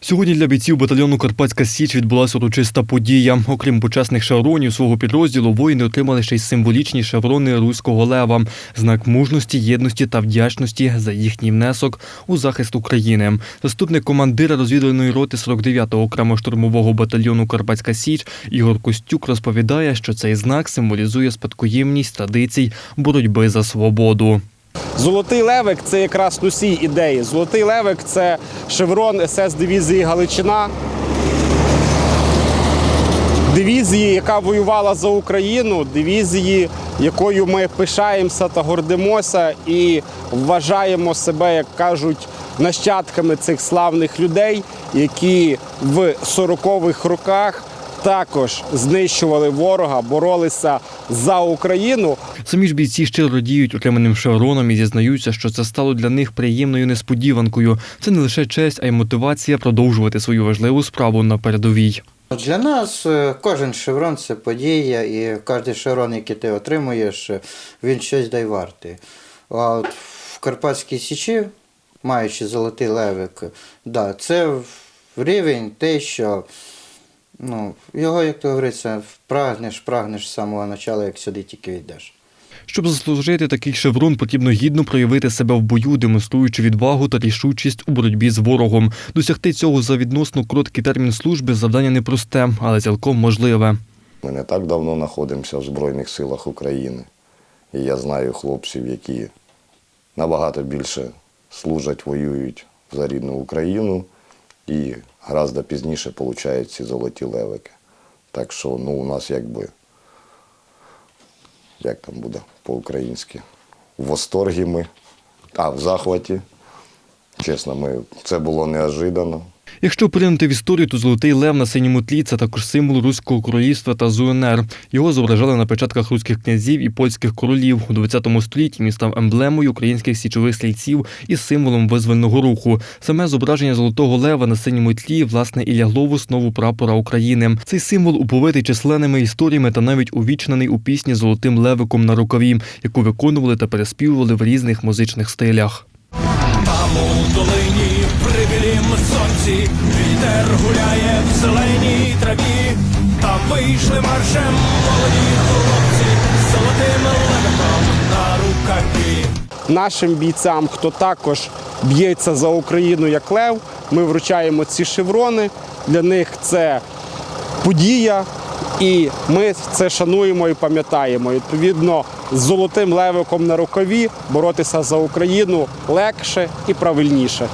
Сьогодні для бійців батальйону Карпатська Січ відбулася урочиста подія. Окрім почесних шевронів свого підрозділу, воїни отримали ще й символічні шеврони руського лева, знак мужності, єдності та вдячності за їхній внесок у захист України. Заступник командира розвідувальної роти 49-го окремо штурмового батальйону Карпатська Січ Ігор Костюк розповідає, що цей знак символізує спадкоємність традицій боротьби за свободу. Золотий левик це якраз носій ідеї. Золотий левик це шеврон СС дивізії Галичина. Дивізії, яка воювала за Україну, дивізії, якою ми пишаємося та гордимося і вважаємо себе, як кажуть, нащадками цих славних людей, які в 40-х роках також знищували ворога, боролися за Україну. Самі ж бійці щиро радіють отриманим шевроном і зізнаються, що це стало для них приємною несподіванкою. Це не лише честь, а й мотивація продовжувати свою важливу справу на передовій. Для нас е, кожен шеврон це подія, і кожен шеврон, який ти отримуєш, е, він щось дай вартий. А от в Карпатській Січі, маючи золотий левик, да, це рівень те, що ну, його, як то говориться, прагнеш, прагнеш з самого початку, як сюди тільки йдеш. Щоб заслужити такий шеврон, потрібно гідно проявити себе в бою, демонструючи відвагу та рішучість у боротьбі з ворогом. Досягти цього за відносно короткий термін служби завдання непросте, але цілком можливе. Ми не так давно знаходимося в Збройних силах України. І я знаю хлопців, які набагато більше служать, воюють за рідну Україну і гораздо пізніше получають ці золоті левики. Так що ну, у нас якби, як там буде по-українськи, в восторгі ми, а в захваті. Чесно, ми, це було неожиданно. Якщо поринути в історію, то золотий лев на синьому тлі це також символ руського королівства та ЗУНР. Його зображали на печатках руських князів і польських королів. У 20 столітті він став емблемою українських січових стрільців і символом визвольного руху. Саме зображення золотого лева на синьому тлі власне і лягло в основу прапора України. Цей символ уповитий численними історіями та навіть увічнений у пісні золотим левиком на рукаві, яку виконували та переспівували в різних музичних стилях. У долині при білім сонці вітер гуляє в зеленій траві. Там вийшли маршем молоді хлопці з золотим левиком на рукаві. нашим бійцям, хто також б'ється за Україну як лев, ми вручаємо ці шеврони. Для них це подія, і ми це шануємо і пам'ятаємо. Відповідно, з золотим левиком на рукаві боротися за Україну легше і правильніше.